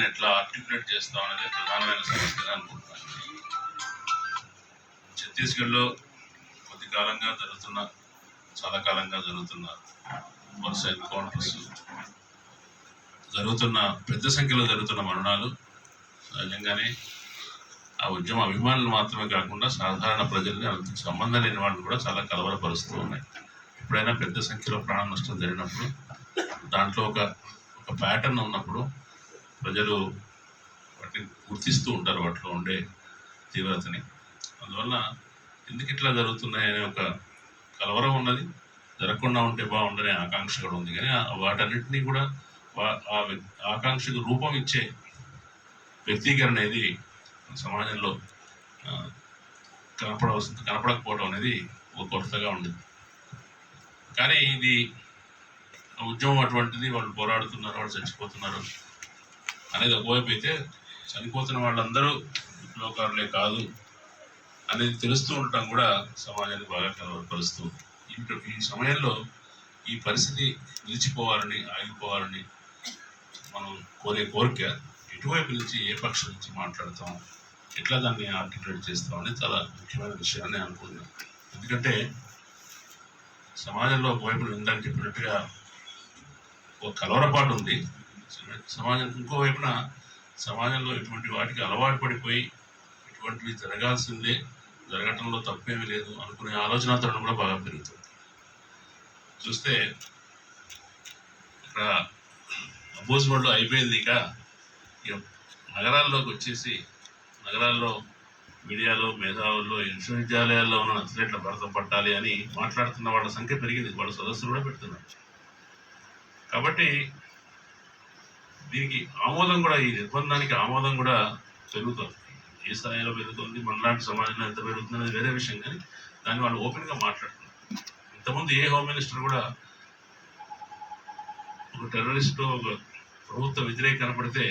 దాన్ని ఎట్లా ఆర్టికులేట్ చేస్తాం అనేది ప్రధానమైన సమస్యగా అనుకుంటున్నాను. ఛత్తీస్గఢ్లో కొద్ది కాలంగా జరుగుతున్న చాలా కాలంగా జరుగుతున్న వరుస ఎన్కౌంటర్స్ జరుగుతున్న పెద్ద సంఖ్యలో జరుగుతున్న మరణాలు సహజంగానే ఆ ఉద్యమ అభిమానులు మాత్రమే కాకుండా సాధారణ ప్రజల్ని అందుకు సంబంధం లేని వాళ్ళు కూడా చాలా కలవరపరుస్తూ ఉన్నాయి. ఎప్పుడైనా పెద్ద సంఖ్యలో ప్రాణ నష్టం జరిగినప్పుడు దాంట్లో ఒక ఒక ప్యాటర్న్ ఉన్నప్పుడు ప్రజలు వాటిని గుర్తిస్తూ ఉంటారు వాటిలో ఉండే తీవ్రతని. అందువల్ల ఎందుకు ఇట్లా జరుగుతున్నాయనే ఒక కలవరం ఉన్నది. జరగకుండా ఉంటే బాగుండనే ఆకాంక్ష కూడా ఉంది. కానీ ఆ- వాటన్నిటినీ కూడా వా- ఆ ఆకాంక్షకు రూపం ఇచ్చే వ్యక్తీకరణ అనేది సమాజంలో ఆ, కనపడవలసింది కనపడకపోవడం అనేది ఒక కొరతగా ఉండేది కానీ ఇది ఆ ఉద్యమం అటువంటిది వాళ్ళు పోరాడుతున్నారు వాళ్ళు చచ్చిపోతున్నారు. అనేది ఒకవైపు అయితే చనిపోతున్న వాళ్ళందరూ విప్లవకారులే కాదు అనేది తెలుస్తూ ఉండటం కూడా సమాజాన్ని బాగా కలవరపరుస్తుంది ఇంత ఈ సమయంలో ఈ పరిస్థితి నిలిచిపోవాలని ఆగిపోవాలని మనం కోరే కోరిక ఎటువైపు నుంచి ఏ పక్షం నుంచి మాట్లాడతాం ఎట్లా దాన్ని ఆర్టికులేట్ చేస్తాం అనేది చాలా ముఖ్యమైన విషయాన్ని అనుకుంటున్నాను. ఎందుకంటే సమాజంలో ఒకవైపు ఇందాక చెప్పినట్టుగా ఒక కలవరపాటు ఉంది. సమాజం ఇంకో వైపున సమాజంలో ఇటువంటి వాటికి అలవాటు పడిపోయి ఇటువంటివి జరగాల్సిందే జరగటంలో తప్పేమీ లేదు అనుకునే ఆలోచన తరుణం కూడా బాగా పెరుగుతుంది. చూస్తే ఇక్కడ అపోజిమెంట్లో అయిపోయింది ఇక నగరాల్లోకి వచ్చేసి నగరాల్లో మీడియాలో మేధావుల్లో విశ్వవిద్యాలయాల్లో ఉన్న అథ్లెట్ల భరత పట్టాలి అని మాట్లాడుతున్న వాళ్ళ సంఖ్య పెరిగింది. వాళ్ళ సదస్సులు కూడా పెడుతున్నారు. కాబట్టి దీనికి ఆమోదం కూడా ఈ నిర్బంధానికి ఆమోదం కూడా పెరుగుతుంది. ఏ స్థాయిలో పెరుగుతుంది మనలాంటి సమాజంలో ఎంత పెరుగుతుంది అనేది వేరే విషయం కానీ దాన్ని వాళ్ళు ఓపెన్గా మాట్లాడుతున్నారు. ఇంతకుముందు ఏ హోమ్ మినిస్టర్ కూడా ఒక టెర్రరిస్ట్ ఒక ప్రభుత్వ వ్యతిరేక కనపడితే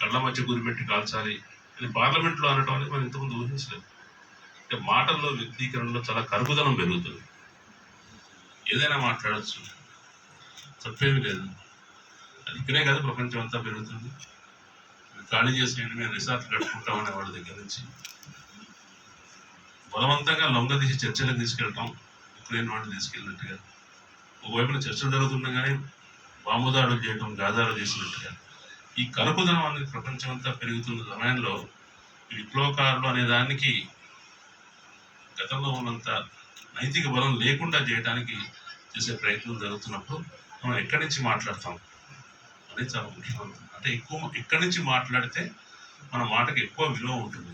కళ్ళ మధ్య గురిపెట్టి కాల్చాలి అని పార్లమెంట్లో అనటం అనేది మనం ఇంతకుముందు ఊహించలేదు. అంటే మాటల్లో వ్యక్తీకరణలో చాలా కరుగుదనం పెరుగుతుంది. ఏదైనా మాట్లాడచ్చు. తప్పేమీ లేదు. ఇక్కడే కాదు ప్రపంచం అంతా పెరుగుతుంది. ఖాళీ చేసేయండి మేము రిసార్ట్లు కట్టుకుంటామనే వాళ్ళ దగ్గర నుంచి. బలవంతంగా లొంగదీసి చర్చలకు తీసుకెళ్ళటం ఉక్రెయిన్ వాళ్ళు తీసుకెళ్ళినట్టుగా. ఒకవైపున చర్చలు జరుగుతుండగానే బాంబు దాడులు చేయటం గాదాలు చేసినట్టుగా. ఈ కరుకుదనం అనేది ప్రపంచం అంతా పెరుగుతున్న సమయంలో విప్లవకారులు అనే దానికి గతంలో ఉన్నంత నైతిక బలం లేకుండా చేయడానికి చేసే ప్రయత్నం జరుగుతున్నప్పుడు మనం ఎక్కడి నుంచి మాట్లాడతాం? అనేది చాలా ముఖ్యమైన అంటే ఎక్కువ ఎక్కడి నుంచి మాట్లాడితే మన మాటకి ఎక్కువ విలువ ఉంటుంది.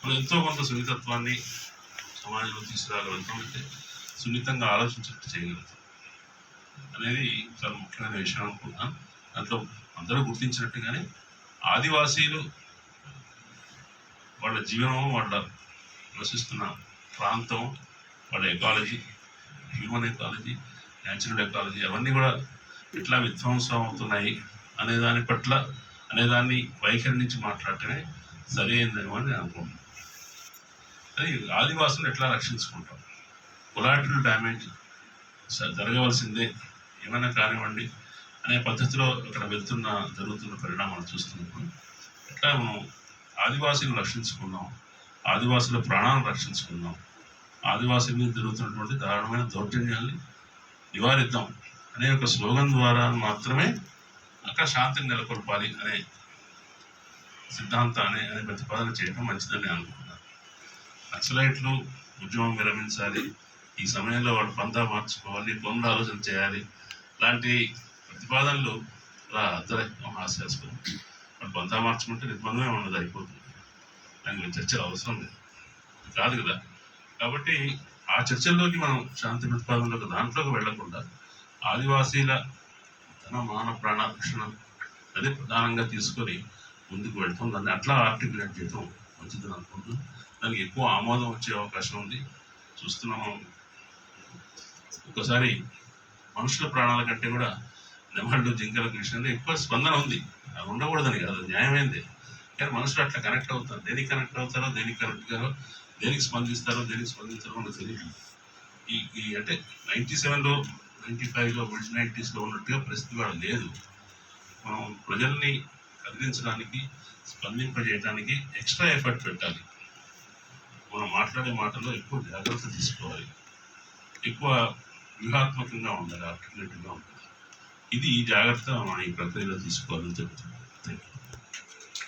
మనం ఎంతో కొంత సున్నితత్వాన్ని సమాజంలో తీసుకురాగలుగుతామంటే సున్నితంగా ఆలోచించినట్టు చేయగలుగుతాం. అనేది చాలా ముఖ్యమైన విషయం అనుకుంటున్నాను దాంట్లో అందరూ గుర్తించినట్టుగానే ఆదివాసీలు వాళ్ళ జీవనం వాళ్ళ నివసిస్తున్న ప్రాంతం వాళ్ళ ecology human ecology natural ecology అవన్నీ కూడా ఇట్లా విధ్వంసం అవుతున్నాయి అనే దాని పట్ల అనేదాన్ని వైఖరి నుంచి మాట్లాడటమే సరి అని నేను అనుకుంటున్నాను. అది ఆదివాసులను ఎట్లా రక్షించుకుంటాం? కొలాటరల్ డ్యామేజ్ జరగవలసిందే ఏమైనా కానివ్వండి అనే పద్ధతిలో ఇక్కడ వెళ్తున్న జరుగుతున్న పరిణామాలు చూస్తున్నాం ఎట్లా మనం ఆదివాసీలు రక్షించుకున్నాం ఆదివాసుల ప్రాణాలను రక్షించుకుందాం ఆదివాసీల మీద జరుగుతున్నటువంటి దారుణమైన దౌర్జన్యాల్ని నివారిద్దాం అనే ఒక స్లోగన్ ద్వారా మాత్రమే అక్కడ శాంతిని నెలకొల్పాలి అనే సిద్ధాంతాన్ని అనే ప్రతిపాదన చేయడం మంచిదని నేను అనుకుంటున్నాను. నక్సలైట్లు ఉద్యమం విరమించాలి. ఈ సమయంలో వాడు పందా మార్చుకోవాలి పునరాలోచన చేయాలి. లాంటి ప్రతిపాదనలు అలా అర్థరహితం హాస్యాస్పదం వాడు పందా మార్చుకుంటే నిర్బంధమే ఉండదు అయిపోతుంది. దానికి చర్చలు అవసరం లేదు. కాదు కదా. కాబట్టి ఆ చర్చల్లోకి మనం శాంతి ప్రతిపాదనలోకి దాంట్లోకి వెళ్ళకుండా ఆదివాసీల తన మాన ప్రాణ రక్షణ అదే ప్రధానంగా తీసుకొని ముందుకు వెళ్తాం. దాన్ని అట్లా ఆర్టికులేట్ చేయడం మంచిదని అనుకుంటున్నాం. దానికి ఎక్కువ ఆమోదం వచ్చే అవకాశం ఉంది. చూస్తున్నాము. ఒకసారి మనుషుల ప్రాణాల కంటే కూడా నెమళ్ళు జింకల విషయంలో ఎక్కువ స్పందన ఉంది. అది ఉండకూడదని కాదు. న్యాయమైంది. కానీ మనుషులు అట్లా కనెక్ట్ అవుతారు. దేనికి కనెక్ట్ అవుతారో దేనికి కనెక్ట్ కారో దేనికి స్పందిస్తారో దేనికి స్పందించారో మనకు తెలియదు ఈ ఈ అంటే నైంటీ సెవెన్లో నైంటీ ఫైవ్లో మిడ్ నైంటీస్లో ఉన్నట్టుగా పరిస్థితి కూడా లేదు. మనం ప్రజల్ని కదిలించడానికి స్పందింపజేయడానికి ఎక్స్ట్రా ఎఫర్ట్ పెట్టాలి. మనం మాట్లాడే మాటల్లో ఎక్కువ జాగ్రత్త తీసుకోవాలి. ఎక్కువ వ్యూహాత్మకంగా ఉండాలి ఆర్టికులేటివ్గా ఉండాలి. ఇది ఈ జాగ్రత్త మనం ఈ ప్రక్రియలో తీసుకోవాలని చెప్తున్నాను. Thank you